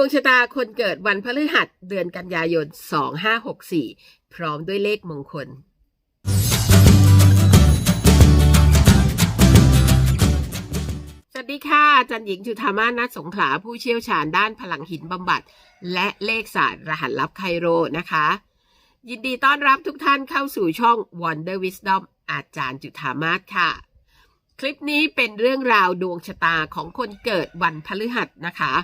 วงชะตาคนเกิดวันพฤหัสเดือนกันยายน 2564 พร้อมด้วยเลขมงคล สวัสดีค่ะอาจันหญิงจุธามาสนัสงขลาผู้เชี่ยวชาญด้านพลังหินบำบัด และเลขศาสตร์รหัสลับไคโรนะคะ ยินดีต้อนรับทุกท่านเข้าสู่ช่อง Wonder Wisdom อาจารย์จุธามาสค่ะคลิปนี้เป็นเรื่องราวดวงชะตาของคนเกิดวันพฤหัสนะคะ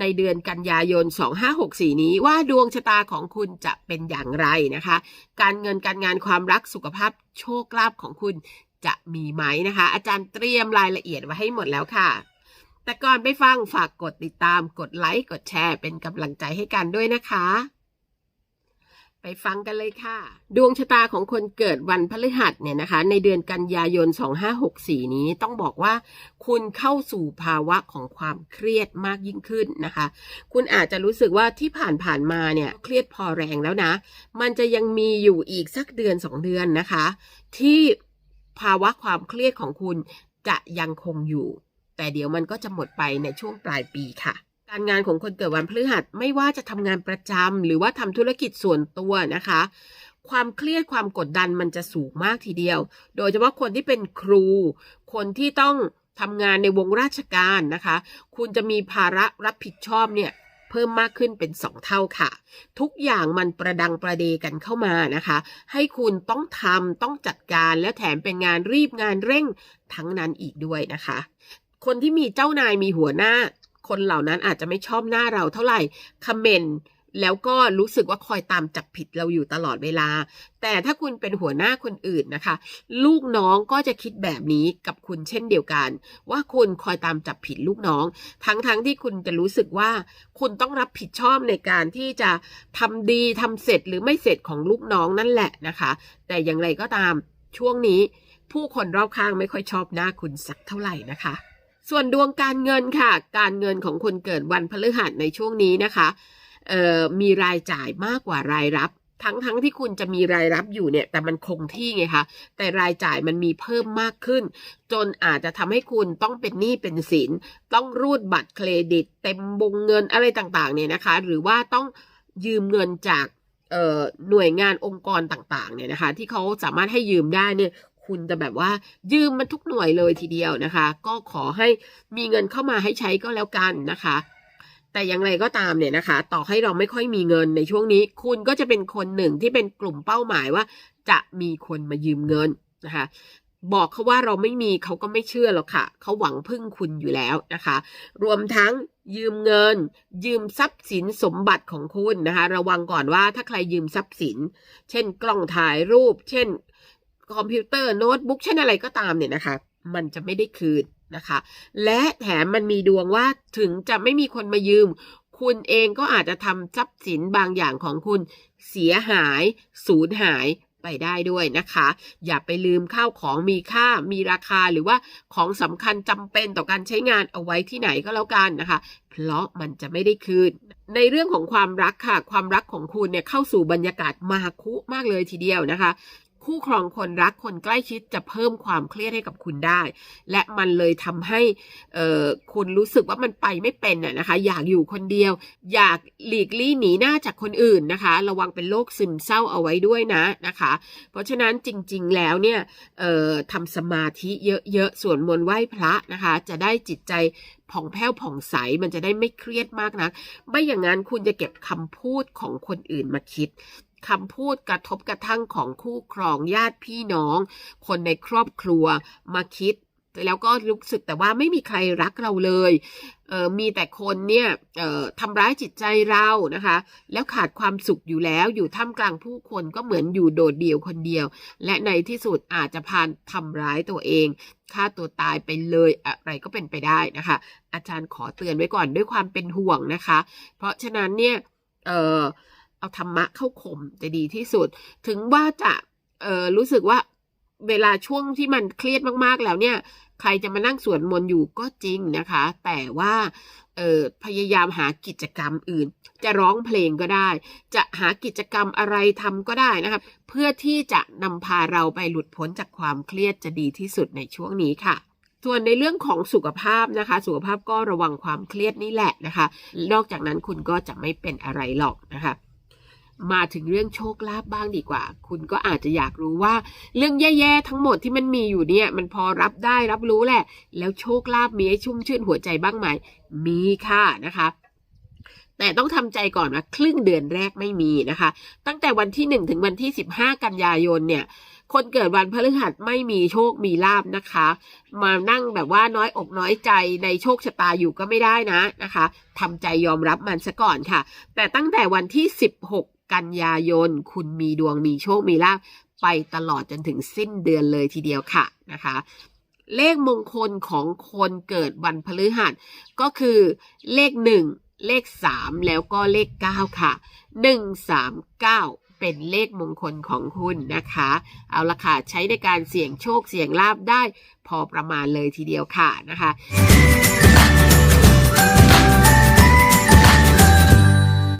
ในเดือนกันยายน 2564 นี้ว่าดวงชะตาของคุณจะเป็นอย่างไรนะคะ การเงินการงานความรักสุขภาพโชคลาภของคุณจะมีไหมนะคะ อาจารย์เตรียมรายละเอียดไว้ให้หมดแล้วค่ะ แต่ก่อนไปฟังฝากกดติดตามกดไลค์กดแชร์เป็นกำลังใจให้กันด้วยนะคะ ไปฟังกันเลยค่ะ ดวงชะตาของคนเกิดวันพฤหัสเนี่ยนะคะ ในเดือนกันยายน 2564 นี้ต้องบอกว่า คุณเข้าสู่ภาวะของความเครียดมากยิ่งขึ้นนะคะ คุณอาจจะรู้สึกว่าที่ผ่านๆมาเนี่ยเครียดพอแรงแล้วนะ มันจะยังมีอยู่อีกสักเดือนสองเดือนนะคะ ที่ภาวะความเครียดของคุณจะยังคงอยู่ แต่เดี๋ยวมันก็จะหมดไปในช่วงปลายปีค่ะ การงานของคนเกิดวันพฤหัสไม่ว่าจะทำงานประจำหรือว่าทำธุรกิจส่วนตัวนะคะ ความเครียดความกดดันมันจะสูงมากทีเดียว โดยเฉพาะคนที่เป็นครู คนที่ต้องทำงานในวงราชการนะคะ คุณจะมีภาระรับผิดชอบเนี่ยเพิ่มมากขึ้นเป็นสองเท่าค่ะ ทุกอย่างมันประดังประเดกันเข้ามานะคะ ให้คุณต้องทำต้องจัดการและแถมเป็นงานรีบงานเร่งทั้งนั้นอีกด้วยนะคะ คนที่มีเจ้านายมีหัวหน้า คนเหล่านั้นอาจจะไม่ชอบหน้าเราเท่าไหร่คอมเมนต์แล้วก็รู้สึกว่าคอยตามจับผิดเราอยู่ตลอดเวลา แต่ถ้าคุณเป็นหัวหน้าคนอื่นนะคะ ลูกน้องก็จะคิดแบบนี้กับคุณเช่นเดียวกัน ว่าคุณคอยตามจับผิดลูกน้อง ทั้งๆทที่คุณจะรู้สึกว่า คุณต้องรับผิดชอบในการที่จะทำดีทำเสร็จหรือไม่เสร็จของลูกน้องนั่นแหละนะคะ แต่อย่างไรก็ตามช่วงนี้ ผู้คนรอบข้างไม่ค่อยชอบหน้าคุณสักเท่าไหร่นะคะ ส่วนดวงการเงินค่ะ การเงินของคนเกิดวันพฤหัสในช่วงนี้นะคะมีรายจ่ายมากกว่ารายรับ ทั้งทั้งที่คุณจะมีรายรับอยู่เนี่ย แต่มันคงที่ไงคะแต่รายจ่ายมันมีเพิ่มมากขึ้น จนอาจจะทำให้คุณต้องเป็นหนี้เป็นสิน ต้องรูดบัตรเครดิต เต็มวงเงินอะไรต่างๆ เนี่ยนะคะ หรือว่าต้องยืมเงินจากหน่วยงานองค์กรต่างๆเนี่ยนะคะ ที่เขาสามารถให้ยืมได้เนี่ย คุณจะแบบว่า ยืมมันทุกหน่วยเลยทีเดียวนะคะ ก็ขอให้มีเงินเข้ามาให้ใช้ก็แล้วกันนะคะแต่อย่างไรก็ตามเนี่ยนะคะ ต่อให้เราไม่ค่อยมีเงินในช่วงนี้ คุณก็จะเป็นคนหนึ่งที่เป็นกลุ่มเป้าหมายว่า จะมีคนมายืมเงินนะคะ บอกเขาว่าเราไม่มีเขาก็ไม่เชื่อหรอกค่ะ เขาหวังพึ่งคุณอยู่แล้วนะคะ รวมทั้งยืมเงิน ยืมทรัพย์สินสมบัติของคุณนะคะ ระวังก่อนว่าถ้าใครยืมทรัพย์สิน เช่น กล้องถ่ายรูป เช่น คอมพิวเตอร์โน้ตบุ๊กเช่นอะไรก็ตามเนี่ยนะคะ มันจะไม่ได้คืนนะคะ และแถมมันมีดวงว่าถึงจะไม่มีคนมายืม คุณเองก็อาจจะทำทรัพย์สินบางอย่างของคุณเสียหาย สูญหายไปได้ด้วยนะคะ อย่าไปลืมข้าวของมีค่ามีราคาหรือว่าของสำคัญจำเป็นต่อการใช้งานเอาไว้ที่ไหนก็แล้วกันนะคะ เพราะมันจะไม่ได้คืน ในเรื่องของความรักค่ะ ความรักของคุณเนี่ยเข้าสู่บรรยากาศมาคุมากเลยทีเดียวนะคะ คู่ครองคนรักคนใกล้ชิดจะเพิ่มความเครียดให้กับคุณได้ และมันเลยทำให้คุณรู้สึกว่ามันไปไม่เป็นน่ะนะคะ อยากอยู่คนเดียว อยากหลีกลี่หนีหน้าจากคนอื่นนะคะ ระวังเป็นโรคซึมเศร้าเอาไว้ด้วยนะนะคะ เพราะฉะนั้นจริง ๆ แล้วเนี่ยทำสมาธิเยอะๆสวดมนต์ไหว้พระนะคะ จะได้จิตใจผ่องแผ้วผ่องใสมันจะได้ไม่เครียดมากนะไม่อย่างนั้นคุณจะเก็บคำพูดของคนอื่นมาคิด คำพูดกระทบกระทั่งของคู่ครองญาติพี่น้อง คนในครอบครัวมาคิด แล้วก็รู้สึกแต่ว่าไม่มีใครรักเราเลยเออมีแต่คนเนี่ยเออทำร้ายจิตใจเรานะคะ แล้วขาดความสุขอยู่แล้วอยู่ท่ามกลางผู้คนก็เหมือนอยู่โดดเดี่ยวคนเดียว และในที่สุดอาจจะพานทำร้ายตัวเองฆ่าตัวตายไปเลยอะไรก็เป็นไปได้นะคะ อาจารย์ขอเตือนไว้ก่อนด้วยความเป็นห่วงนะคะ เพราะฉะนั้นเนี่ยเออ เอาธรรมะเข้าข่มจะดีที่สุด ถึงว่าจะเออรู้สึกว่าเวลาช่วงที่มันเครียดมากๆแล้วเนี่ย ใครจะมานั่งสวดมนต์อยู่ก็จริงนะคะ แต่ว่าเออพยายามหากิจกรรมอื่น จะร้องเพลงก็ได้ จะหากิจกรรมอะไรทำก็ได้นะครับเพื่อที่จะนำพาเราไปหลุดพ้นจากความเครียดจะดีที่สุดในช่วงนี้ค่ะส่วนในเรื่องของสุขภาพนะคะ สุขภาพก็ระวังความเครียดนี่แหละนะคะ นอกจากนั้นคุณก็จะไม่เป็นอะไรหรอกนะคะ มาถึงเรื่องโชคลาภบ้างดีกว่า คุณก็อาจจะอยากรู้ว่า เรื่องแย่ๆทั้งหมดที่มันมีอยู่เนี่ย มันพอรับได้รับรู้แหละ แล้วโชคลาภมีให้ชุ่มชื่นหัวใจบ้างไหม มีค่ะนะคะแต่ต้องทำใจก่อนว่าครึ่งเดือนแรกไม่มีนะคะ ตั้งแต่วันที่1ถึงวันที่15 กันยายนเนี่ย คนเกิดวันพฤหัสไม่มีโชคมีลาบนะคะ มานั่งแบบว่าน้อยอกน้อยใจในโชคชะตาอยู่ก็ไม่ได้นะนะคะทำใจยอมรับมันซะก่อนค่ะ แต่ตั้งแต่วันที่ 16 กันยายน คุณมีดวงมีโชคมีลาบไปตลอดจนถึงสิ้นเดือนเลยทีเดียวค่ะนะคะ เลขมงคลของคนเกิดวันพฤหัสก็คือเลข1เลข3แล้วก็เลข9ค่ะ1 3 9เป็นเลขมงคลของคุณนะคะ เอาละค่ะใช้ในการเสี่ยงโชคเสี่ยงลาบได้พอประมาณเลยทีเดียวค่ะนะคะ